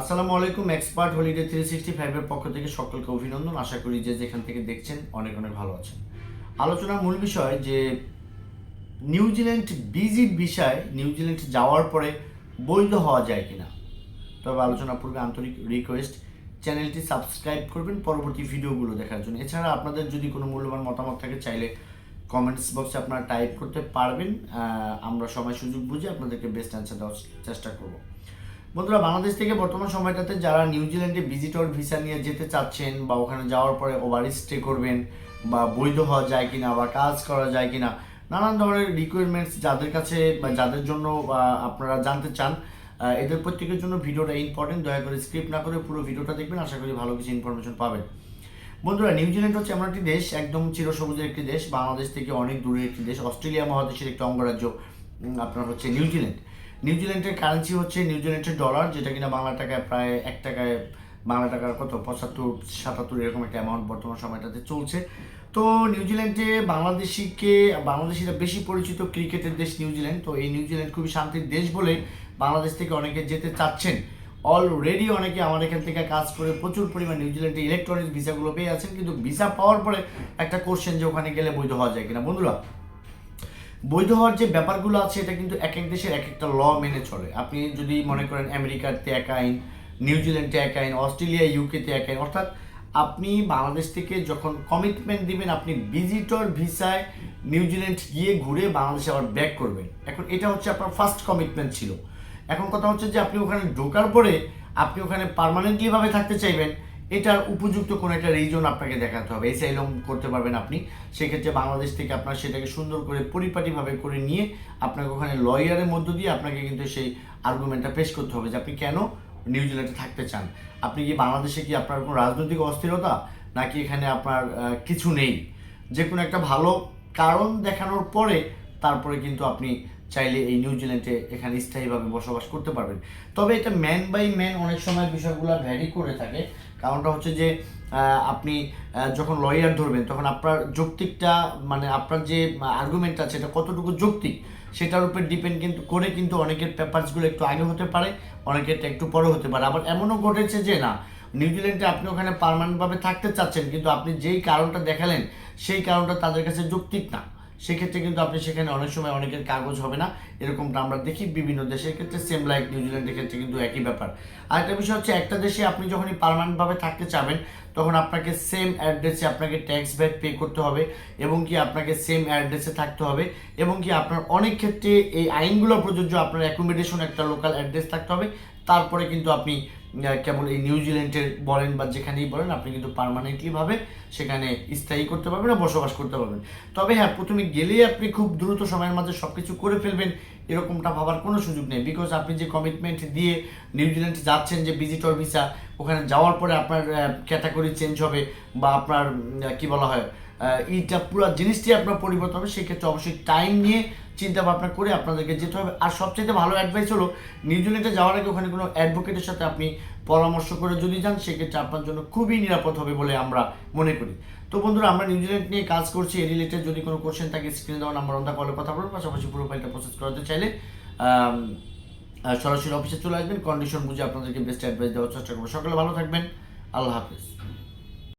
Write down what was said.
আসসালামু আলাইকুম, expert holiday three sixty ফাইভের পক্ষ থেকে সকলকে অভিনন্দন। আশা করি যে যেখান থেকে দেখছেন অনেক অনেক ভালো আছেন। আলোচনার মূল বিষয় যে নিউজিল্যান্ড বিজি বিষয় নিউজিল্যান্ড যাওয়ার পরে বৈধ হওয়া যায় কিনা। তবে আলোচনা পূর্বে আন্তরিক রিকোয়েস্ট চ্যানেলটি সাবস্ক্রাইব করবেন, পরবর্তী ভিডিওগুলো দেখার জন্য। এছাড়া আপনাদের যদি কোনো মূল্যবান মতামত থাকে, চাইলে কমেন্টস বক্সে আপনারা টাইপ করতে পারবেন। আমরা সময় সুযোগ বুঝে আপনাদেরকে বেস্ট অ্যান্সার দেওয়ার চেষ্টা করব। বন্ধুরা, বাংলাদেশ থেকে বর্তমান সময়টাতে যারা নিউজিল্যান্ডে ভিজিটর ভিসা নিয়ে যেতে চাচ্ছেন বা ওখানে যাওয়ার পরে ওভার স্টে করবেন বা বৈধ হওয়া যায় কিনা বা কাজ করা যায় কিনা, নানান ধরনের রিকোয়ারমেন্টস যাদের কাছে বা যাদের জন্য আপনারা জানতে চান এদের প্রত্যেকের জন্য ভিডিওটা ইম্পর্টেন্ট দয়া করে স্ক্রিপ্ট না করে পুরো ভিডিওটা দেখবেন, আশা করি ভালো কিছু ইনফরমেশন পাবেন। বন্ধুরা নিউজিল্যান্ড হচ্ছে এমন একটি দেশ, একদম চিরসবুজের একটি দেশ, বাংলাদেশ থেকে অনেক দূরে একটি দেশ, অস্ট্রেলিয়া মহাদেশের একটি অঙ্গরাজ্য আপনার হচ্ছে নিউজিল্যান্ড নিউজিল্যান্ডের কারেন্সি হচ্ছে নিউজিল্যান্ডের ডলার যেটা কিনা বাংলা টাকায় প্রায় এক টাকায়, বাংলা টাকার কত? পঁচাত্তর, সাতাত্তর এরকম একটা অ্যামাউন্ট বর্তমান সময়টাতে চলছে। তো নিউজিল্যান্ডে বাংলাদেশিকে, বাংলাদেশিরা বেশি পরিচিত ক্রিকেটের দেশ নিউজিল্যান্ড তো এই নিউজিল্যান্ড খুবই শান্তির দেশ বলে বাংলাদেশ থেকে অনেকে যেতে চাচ্ছেন। অলরেডি অনেকে আমার এখান থেকে কাজ করে প্রচুর পরিমাণ নিউজিল্যান্ডে ইলেকট্রনিক্স ভিসাগুলো পেয়ে আছেন, কিন্তু ভিসা পাওয়ার পরে একটা কোশ্চেন যে ওখানে গেলে বৈধ হওয়া যায় কিনা। বন্ধুরা বৈধ হওয়ার যে ব্যাপারগুলো আছে এটা কিন্তু এক এক দেশের এক একটা ল মেনে চলে। আপনি যদি মনে করেন আমেরিকাতে এক আইন নিউজিল্যান্ডে এক আইন অস্ট্রেলিয়া ইউকেতে এক আইন অর্থাৎ আপনি বাংলাদেশ থেকে যখন কমিটমেন্ট দিবেন আপনি ভিজিটর ভিসায় নিউজিল্যান্ড গিয়ে ঘুরে বাংলাদেশে আবার ব্যাক করবেন। এখন এটা হচ্ছে আপনার ফার্স্ট কমিটমেন্ট ছিল। এখন কথা হচ্ছে যে আপনি ওখানে ঢোকার পরে আপনি ওখানে পার্মানেন্টলি ভাবে থাকতে চাইবেন এটার উপযুক্ত কোনো একটা রিজন আপনাকে দেখাতে হবে। এসাইলম করতে পারবেন আপনি। সেক্ষেত্রে বাংলাদেশ থেকে আপনার সেটাকে সুন্দর করে পরিপাটিভাবে করে নিয়ে আপনাকে ওখানে লয়ারের মধ্য দিয়ে আপনাকে কিন্তু সেই আর্গুমেন্টটা পেশ করতে হবে যে আপনি কেন নিউজিল্যান্ডে থাকতে চান। আপনি কি বাংলাদেশে কি আপনার কোনো রাজনৈতিক অস্থিরতা? নাকি এখানে আপনার কিছু নেই? যে কোনো একটা ভালো কারণ দেখানোর পরে তারপরে কিন্তু আপনি চাইলে এই নিউজিল্যান্ডে এখানে স্থায়ীভাবে বসবাস করতে পারবেন। তবে এটা ম্যান বাই ম্যান অনেক সময় বিষয়গুলো ভ্যারি করে থাকে। কারণটা হচ্ছে যে আপনি যখন লয়ার ধরবেন, তখন আপনার যৌক্তিকটা মানে আপনার যে আর্গুমেন্ট আছে, এটা কতটুকু যৌক্তিক, সেটার উপর ডিপেন্ড কিন্তু করে কিন্তু অনেকের পেপারসগুলো একটু আগে হতে পারে, অনেকের একটু পরে হতে পারে। আবার এমনও ঘটেছে যে, না নিউজিল্যান্ডে আপনি ওখানে পার্মানেন্টভাবে থাকতে চাচ্ছেন, কিন্তু আপনি যেই কারণটা দেখালেন, সেই কারণটা তাদের কাছে যৌক্তিক না। সেক্ষেত্রে কিন্তু আপনি সেখানে অনেক সময় অনেকের কাগজ হবে না, এরকমটা আমরা দেখি বিভিন্ন দেশের ক্ষেত্রে সেম লাইক নিউজিল্যান্ডের ক্ষেত্রে কিন্তু একই ব্যাপার। আর একটা বিষয় হচ্ছে, একটা দেশে আপনি যখনই পার্মানেন্টভাবে থাকতে চাবেন, তখন আপনাকে সেম অ্যাড্রেসে আপনাকে ট্যাক্স ব্যাক পে করতে হবে এবং কি আপনাকে সেম অ্যাড্রেসে থাকতে হবে এবং কি আপনার অনেক ক্ষেত্রে এই আইনগুলো প্রযোজ্য, আপনার অ্যাকোমোডেশন একটা লোকাল অ্যাড্রেস থাকতে হবে। তারপরে কিন্তু আপনি কেবল এই নিউজিল্যান্ডের বলেন বা যেখানেই বলেন, আপনি কিন্তু পার্মানেন্টলি ভাবে সেখানে স্থায়ী করতে পারবেন বা বসবাস করতে পারবেন। তবে হ্যাঁ প্রথমে গেলেই আপনি খুব দ্রুত সময়ের মাঝে সব কিছু করে ফেলবেন, এরকমটা ভাবার কোনো সুযোগ নেই। বিকজ আপনি যে কমিটমেন্ট দিয়ে নিউজিল্যান্ড যাচ্ছেন, যে ভিজিটর ভিসা ওখানে যাওয়ার পরে আপনার ক্যাটাগরি চেঞ্জ হবে বা আপনার কি বলা হয় এইটা পুরো জিনিসটি আপনার পরিবর্তন হবে, সেক্ষেত্রে অবশ্যই টাইম নিয়ে চিন্তা ভাবনা করে আপনাদেরকে যেতে হবে। আর সবচেয়ে ভালো অ্যাডভাইস হলো নিউজিল্যান্ডে যাওয়ার আগে ওখানে কোনো অ্যাডভোকেটের সাথে আপনি পরামর্শ করে যদি যান, সেক্ষেত্রে আপনার জন্য খুবই নিরাপদ হবে বলে আমরা মনে করি। তো বন্ধুরা, আমরা নিউজিল্যান্ড নিয়ে কাজ করছি। এ রিলেটেড যদি কোনো কোশ্চেন থাকে স্ক্রিনে দেওয়া নাম্বার অন কলে কথা বলুন পাশাপাশি পুরো ফাইলটা প্রসেস করাতে চাইলে সরাসরি অফিসে চলে আসবেন। কন্ডিশন বুঝে আপনাদেরকে বেস্ট অ্যাডভাইস দেওয়ার চেষ্টা করব। সকলে ভালো থাকবেন। আল্লাহ হাফিজ।